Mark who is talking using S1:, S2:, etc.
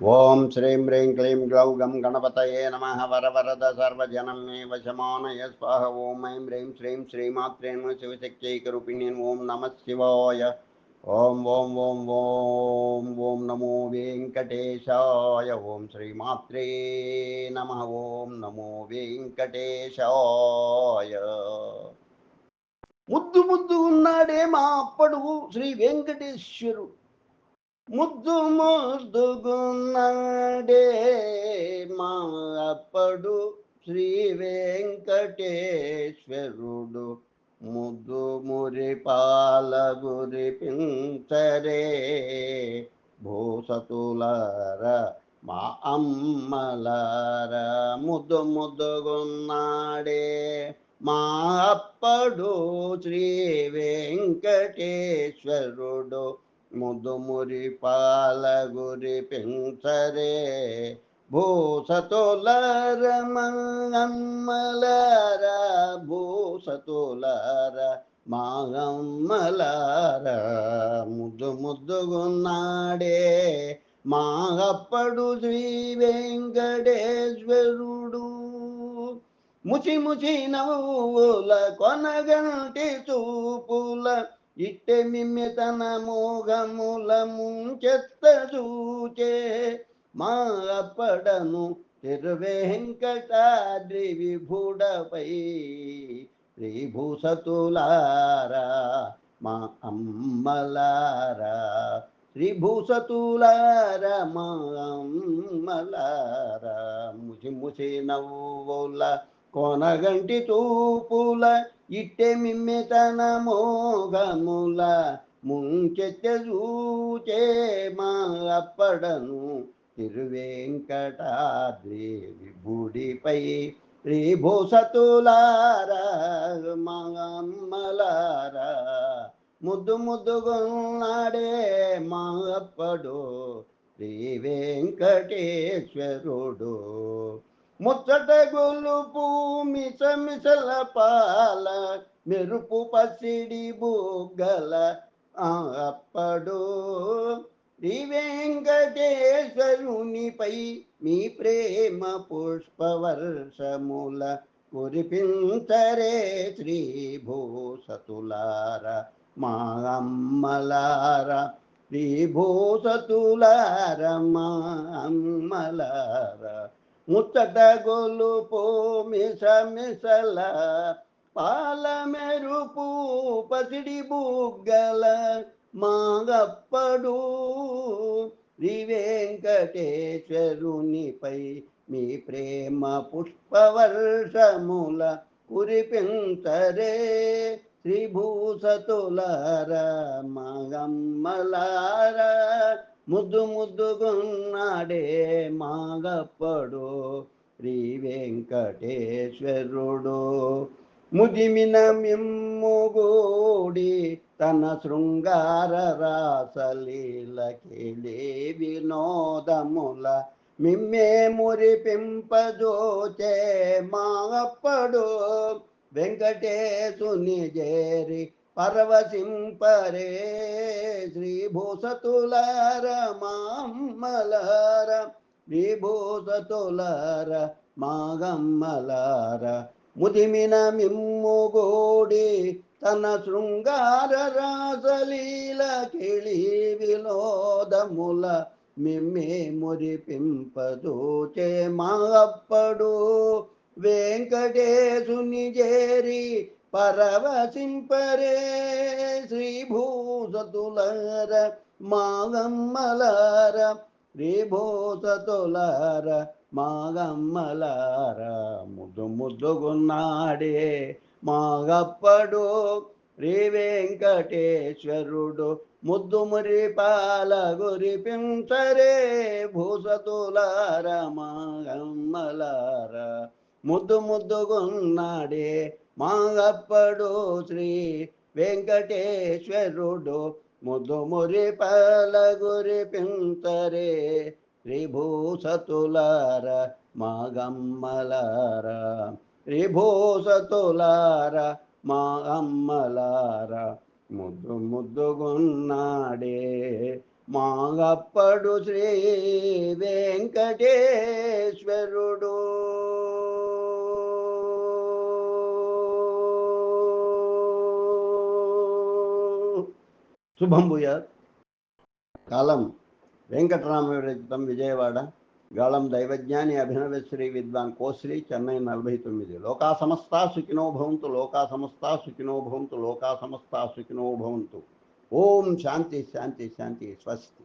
S1: ఓం శ్రీం హ్రీం క్లీం గ్లౌ గం గణపతయే నమ వరవరద సర్వజనం మే వశమానయ స్వాహ. ఓం ఐం హ్రీం శ్రీం శ్రీమాత్రే నమ శివశక్తైకరూపిణి ఓం నమ శివాయ. ఓం ఓం ఓం ఓం ఓం నమో వెంకటేశాయ. ఓం శ్రీమాత్రే నమ ఓం నమో వెంకటేశాయ. ముద్దు ముద్దు ఉన్నాడే మా అప్పడు శ్రీ వెంకటేశ్వరుడు. ముద్దు ముద్దుగున్నాడే మా అప్పడు శ్రీ వెంకటేశ్వరుడు. ముద్దు మురి పాల గురి పించరే భూసతులార మా అమ్మలార. ముద్దు ముద్దుగున్నాడే మా అప్పడు శ్రీ వెంకటేశ్వరుడు. ముదుమురి పాల గురి పెంచరే భూసతులర మంగమ్మలర భూసతులర మాగమ్మలార. ముద్దు ముద్దుగున్నాడే మాగప్పడు శ్రీ వెంకటేశ్వరుడు ముచి ముచి నవ్వుల కొనగంటి చూపుల ఇట్టె మిమ్మె తన మోగముల ముంచెత్త చూచే మా అప్పడను తిరువెంకటాద్రి విభుడపై శ్రీభూసతులారా మా అమ్మలారా. శ్రీభూసతులారా మా అమ్మలారా. ముసి ముసి నవ్వుల కొనగంటి తూపుల ఇట్టే మిమ్మితన మోగముల ముంచెత్తె చూచే మా అప్పడను తిరువేంకటాద్రి విభుడిపై శ్రీభూసతులారా మా అమ్మలారా. ముద్దు ముద్దుగున్నాడే మా అప్పడు శ్రీ వెంకటేశ్వరుడు ముచ్చట గొలుపు మిసమిసల పాల మెరుపు పసిడి బుగ్గల ఆ అప్పడు. శ్రీ వెంకటేశ్వరునిపై మీ ప్రేమ పుష్పవర్షముల కురిపించరే శ్రీ భూసతులార మా అమ్మలార. శ్రీ భూసతులార మా అమ్మలారా. ముచ్చట గొలుపు మిస పాల మెరుపు పసిడి బుగ్గల మాగప్పడు శ్రీ వెంకటేశ్వరునిపై మీ ప్రేమ పుష్పవర్షముల కురిపించరే. శ్రీ భూసతులార ముద్దు ముద్దుగున్నాడే మాగప్పడు శ్రీ వెంకటేశ్వరుడు. ముదిమిన మిమ్ముగూడి తన శృంగార రాసలీలకెళే వినోదముల మిమ్మే మురిపింపజోచే మాగప్పడు వెంకటేశుని జేరి పరవశింపరే శ్రీ భూసతులార మామ్మలార శ్రీ మాగమ్మలార. ముదిమిన మిమ్ముగోడి తన శృంగార రాసలీల కిళి వినోదముల మిమ్మే మురిపింపదోచే మాగప్పడు వెంకటేశుని జేరి పరవశింపరే శ్రీభూసతులార మాగమ్మలార శ్రీభూసతులార మాగమ్మలార ముద్దు ముద్దుగున్నాడే మాగప్పడు శ్రీ వెంకటేశ్వరుడు ముద్దు మురిపాల గురిపించరే భూసతులార మాగమ్మలార. ముద్దు ముద్దుగున్నాడే. మాగప్పడు శ్రీ వెంకటేశ్వరుడు ముద్దు మురి పలగురి పింతరే. త్రిభూసతులార మాగమ్మలార. త్రిభూసతులార మా అమ్మలార ముద్దు ముద్దుగున్నాడే. మాగప్పడు శ్రీ వెంకటేశ్వరుడు. శుభం భూయాత్ కాలం వెంకటరామ విరచితం విజయవాడ గాళం దైవజ్ఞాని అభినవశ్రీ విద్వాన్ కోశ్రీ చెన్నై నలభై తొమ్మిది లోకా సమస్తా సుఖినో భవంతు లోకా సమస్తా సుఖినో భవంతు లోకా సమస్తా సుఖినో భవంతు ఓం శాంతి శాంతి శాంతి స్వస్తి